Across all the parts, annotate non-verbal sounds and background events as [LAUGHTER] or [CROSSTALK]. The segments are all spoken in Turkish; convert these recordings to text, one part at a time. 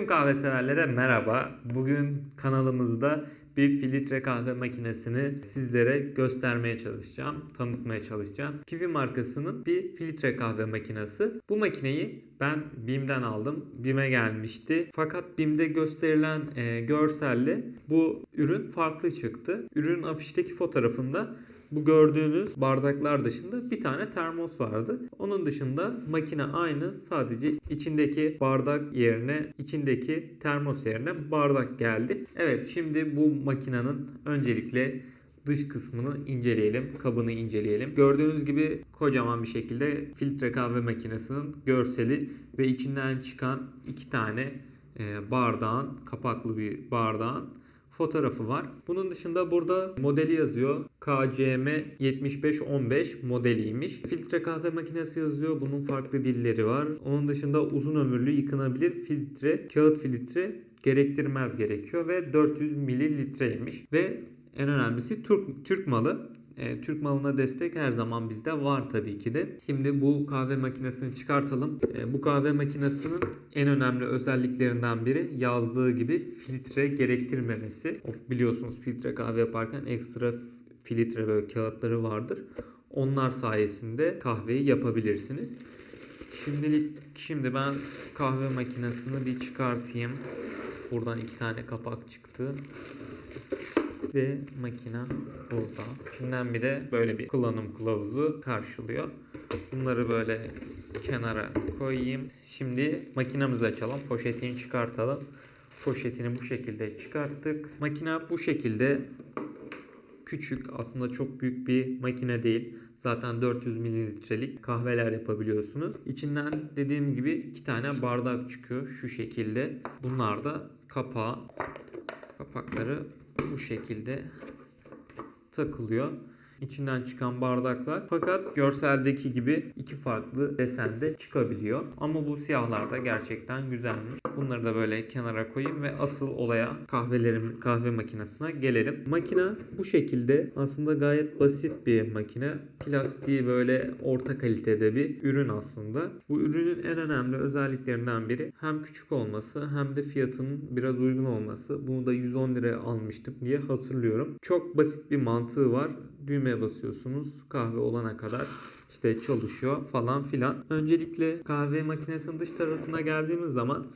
kahve severlere merhaba. Bugün kanalımızda bir filtre kahve makinesini sizlere göstermeye çalışacağım, tanıtmaya çalışacağım. Kiwi markasının bir filtre kahve makinesi. Bu makineyi ben BİM'den aldım. BİM'e gelmişti. Fakat BİM'de gösterilen e, görselle bu ürün farklı çıktı. Ürünün afişteki fotoğrafında bu gördüğünüz bardaklar dışında bir tane termos vardı. Onun dışında makine aynı sadece içindeki bardak yerine içindeki termos yerine bardak geldi. Evet şimdi bu makinenin öncelikle dış kısmını inceleyelim, kabını inceleyelim. Gördüğünüz gibi kocaman bir şekilde filtre kahve makinesinin görseli ve içinden çıkan iki tane e, bardağın, kapaklı bir bardağın fotoğrafı var. Bunun dışında burada modeli yazıyor. KCM 7515 modeliymiş. Filtre kahve makinesi yazıyor. Bunun farklı dilleri var. Onun dışında uzun ömürlü yıkanabilir filtre, kağıt filtre gerektirmez gerekiyor ve 400 mililitreymiş. Ve en önemlisi Türk, Türk malı. E, Türk malına destek her zaman bizde var tabii ki de. Şimdi bu kahve makinesini çıkartalım. E, bu kahve makinesinin en önemli özelliklerinden biri yazdığı gibi filtre gerektirmemesi. Biliyorsunuz filtre kahve yaparken ekstra filtre böyle kağıtları vardır. Onlar sayesinde kahveyi yapabilirsiniz. Şimdilik şimdi ben kahve makinesini bir çıkartayım. Buradan iki tane kapak çıktı ve makine burada. İçinden bir de böyle bir kullanım kılavuzu karşılıyor. Bunları böyle kenara koyayım. Şimdi makinemizi açalım. Poşetini çıkartalım. Poşetini bu şekilde çıkarttık. Makine bu şekilde küçük aslında çok büyük bir makine değil. Zaten 400 mililitrelik kahveler yapabiliyorsunuz. İçinden dediğim gibi iki tane bardak çıkıyor şu şekilde. Bunlar da kapağı. Kapakları bu şekilde takılıyor. İçinden çıkan bardaklar fakat görseldeki gibi iki farklı desende çıkabiliyor. Ama bu siyahlar da gerçekten güzelmiş. Bunları da böyle kenara koyayım ve asıl olaya kahvelerim kahve makinesine gelelim. Makine bu şekilde aslında gayet basit bir makine. Plastiği böyle orta kalitede bir ürün aslında. Bu ürünün en önemli özelliklerinden biri hem küçük olması hem de fiyatının biraz uygun olması. Bunu da 110 liraya almıştım diye hatırlıyorum. Çok basit bir mantığı var düğmeye basıyorsunuz kahve olana kadar işte çalışıyor falan filan. Öncelikle kahve makinesinin dış tarafına geldiğimiz zaman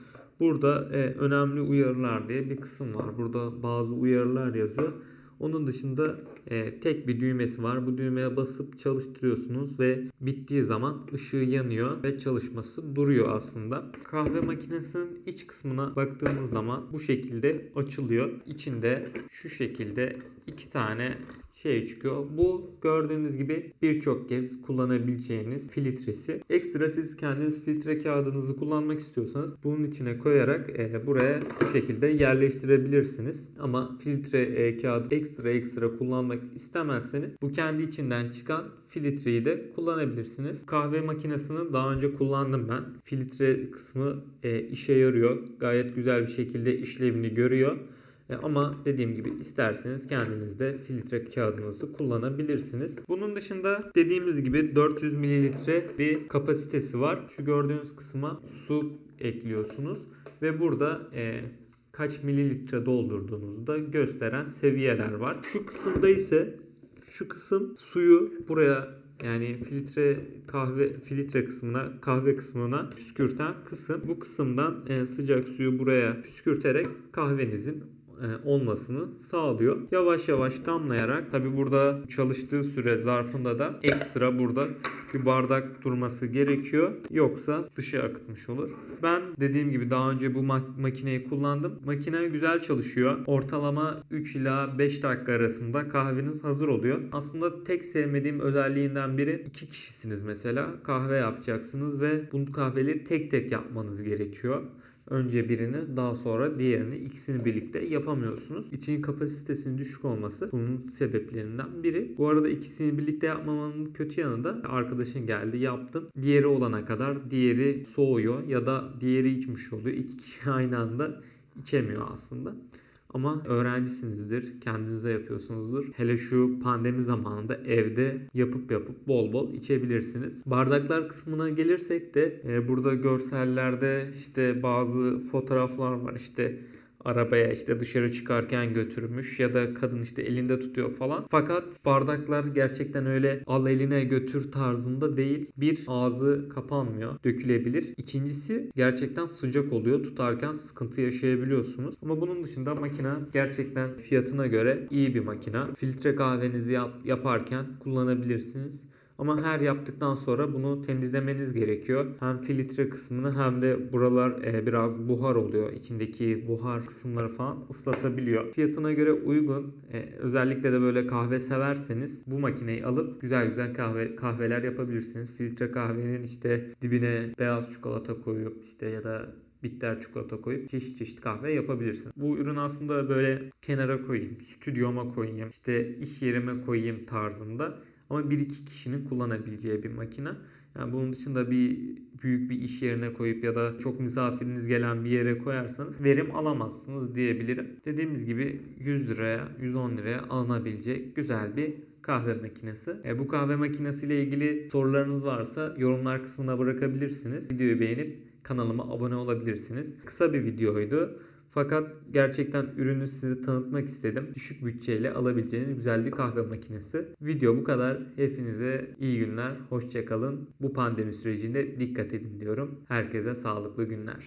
burada e, önemli uyarılar diye bir kısım var. Burada bazı uyarılar yazıyor. Onun dışında e, tek bir düğmesi var. Bu düğmeye basıp çalıştırıyorsunuz ve bittiği zaman ışığı yanıyor ve çalışması duruyor aslında. Kahve makinesinin iç kısmına baktığımız zaman bu şekilde açılıyor. İçinde şu şekilde iki tane şey çıkıyor. Bu gördüğünüz gibi birçok kez kullanabileceğiniz filtresi. Ekstra siz kendiniz filtre kağıdınızı kullanmak istiyorsanız bunun içine koyarak e, buraya bu şekilde yerleştirebilirsiniz. Ama filtre e, kağıdı ekstra ekstra kullanmak istemezseniz bu kendi içinden çıkan filtreyi de kullanabilirsiniz. Kahve makinesini daha önce kullandım ben. Filtre kısmı e, işe yarıyor. Gayet güzel bir şekilde işlevini görüyor. E, ama dediğim gibi isterseniz kendiniz de filtre kağıdınızı kullanabilirsiniz. Bunun dışında dediğimiz gibi 400 mililitre bir kapasitesi var. Şu gördüğünüz kısma su ekliyorsunuz ve burada e, kaç mililitre doldurduğunuzu da gösteren seviyeler var. Şu kısımda ise şu kısım suyu buraya yani filtre kahve filtre kısmına kahve kısmına püskürten kısım. Bu kısımdan e, sıcak suyu buraya püskürterek kahvenizin olmasını sağlıyor. Yavaş yavaş damlayarak tabi burada çalıştığı süre zarfında da ekstra burada bir bardak durması gerekiyor. Yoksa dışa akıtmış olur. Ben dediğim gibi daha önce bu mak- makineyi kullandım. Makine güzel çalışıyor. Ortalama 3 ila 5 dakika arasında kahveniz hazır oluyor. Aslında tek sevmediğim özelliğinden biri iki kişisiniz mesela. Kahve yapacaksınız ve bu kahveleri tek tek yapmanız gerekiyor. Önce birini daha sonra diğerini ikisini birlikte yapamıyorsunuz. İçinin kapasitesinin düşük olması bunun sebeplerinden biri. Bu arada ikisini birlikte yapmamanın kötü yanı da arkadaşın geldi yaptın. Diğeri olana kadar diğeri soğuyor ya da diğeri içmiş oluyor. İki kişi [LAUGHS] aynı anda içemiyor aslında. Ama öğrencisinizdir, kendinize yapıyorsunuzdur. Hele şu pandemi zamanında evde yapıp yapıp bol bol içebilirsiniz. Bardaklar kısmına gelirsek de e, burada görsellerde işte bazı fotoğraflar var. İşte arabaya işte dışarı çıkarken götürmüş ya da kadın işte elinde tutuyor falan. Fakat bardaklar gerçekten öyle al eline götür tarzında değil. Bir ağzı kapanmıyor, dökülebilir. İkincisi gerçekten sıcak oluyor. Tutarken sıkıntı yaşayabiliyorsunuz. Ama bunun dışında makine gerçekten fiyatına göre iyi bir makine. Filtre kahvenizi yap- yaparken kullanabilirsiniz. Ama her yaptıktan sonra bunu temizlemeniz gerekiyor. Hem filtre kısmını hem de buralar e, biraz buhar oluyor. İçindeki buhar kısımları falan ıslatabiliyor. Fiyatına göre uygun. E, özellikle de böyle kahve severseniz bu makineyi alıp güzel güzel kahve kahveler yapabilirsiniz. Filtre kahvenin işte dibine beyaz çikolata koyup işte ya da bitter çikolata koyup çeşit çeşit kahve yapabilirsin. Bu ürün aslında böyle kenara koyayım, stüdyoma koyayım, işte iş yerime koyayım tarzında. Ama bir iki kişinin kullanabileceği bir makine. Yani bunun dışında bir büyük bir iş yerine koyup ya da çok misafiriniz gelen bir yere koyarsanız verim alamazsınız diyebilirim. Dediğimiz gibi 100 liraya 110 liraya alınabilecek güzel bir kahve makinesi. E, bu kahve makinesiyle ilgili sorularınız varsa yorumlar kısmına bırakabilirsiniz. Videoyu beğenip kanalıma abone olabilirsiniz. Kısa bir videoydu. Fakat gerçekten ürünü size tanıtmak istedim. Düşük bütçeyle alabileceğiniz güzel bir kahve makinesi. Video bu kadar. Hepinize iyi günler. Hoşçakalın. Bu pandemi sürecinde dikkat edin diyorum. Herkese sağlıklı günler.